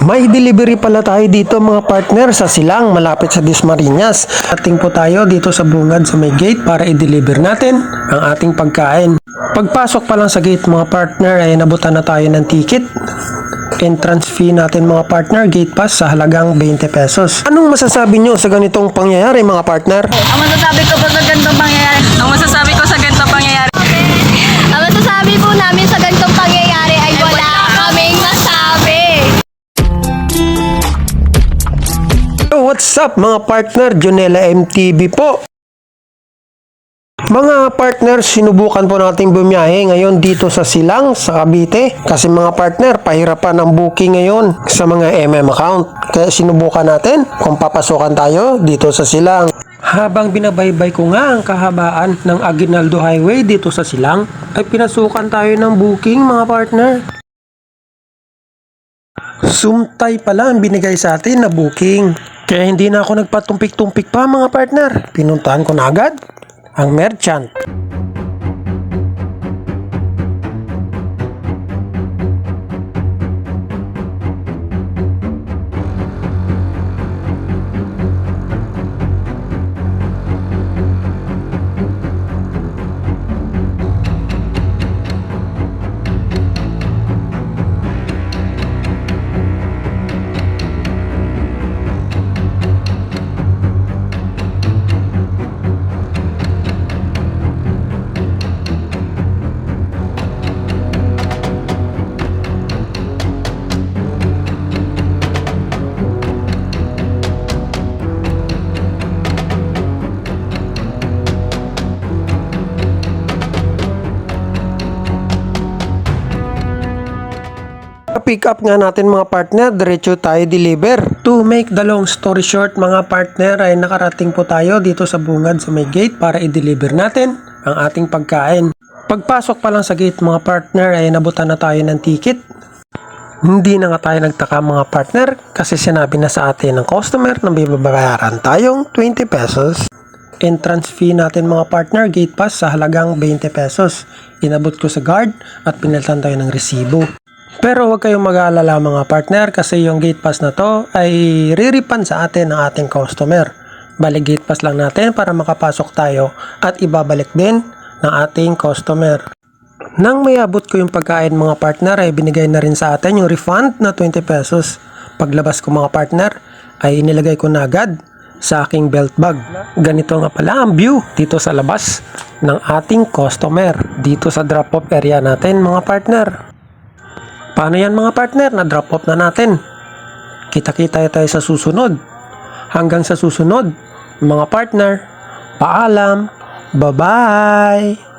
May delivery pala tayo dito mga partner sa Silang malapit sa Dismariñas. Ating po tayo dito sa bungad sa may gate para i-deliver natin ang ating pagkain. Pagpasok pa lang sa gate mga partner ay nabutan na tayo ng ticket. Entrance fee natin mga partner, gate pass sa halagang 20 pesos. Anong masasabi nyo sa ganitong pangyayari mga partner? Ang masasabi ko po sa ganitong pangyayari, ang masasabi ko sa ganitong pangyayari, Ang masasabi po namin sa ganitong what's up mga partner? Junela MTV po. Mga partner, sinubukan po nating bumiyahe ngayon dito sa Silang, sa Cavite. Kasi mga partner, pahirapan ang booking ngayon sa mga MM account. Kaya sinubukan natin kung papasokan tayo dito sa Silang. Habang binabaybay ko nga ang kahabaan ng Aguinaldo Highway dito sa Silang, ay pinasukan tayo ng booking mga partner. Sumtay pala ang binigay sa atin na booking. Kaya hindi na ako nagpatumpik-tumpik pa mga partner. Pinuntahan ko na agad ang merchant. Pick up nga natin mga partner, diretso tayo deliver. To make the long story short mga partner ay nakarating po tayo dito sa bungad sa may gate para i-deliver natin ang ating pagkain. Pagpasok pa lang sa gate mga partner ay nabutan na tayo ng ticket. Hindi na nga tayo nagtaka mga partner kasi sinabi na sa atin ng customer na bibabayaran tayong 20 pesos. Entrance fee natin mga partner, gate pass sa halagang 20 pesos. Inabot ko sa guard at pinalitan tayo ng resibo. Pero huwag kayong mag-aalala mga partner kasi yung gate pass na to ay riripan sa atin ng ating customer. Balik gate pass lang natin para makapasok tayo at ibabalik din ng ating customer. Nang may abot ko yung pagkain mga partner ay binigay na rin sa atin yung refund na 20 pesos. Paglabas ko mga partner ay inilagay ko na agad sa aking belt bag. Ganito nga pala ang view dito sa labas ng ating customer dito sa drop off area natin mga partner. Paano yan mga partner? Na-drop off na natin. Kita-kita tayo sa susunod. Hanggang sa susunod, mga partner, paalam, bye-bye!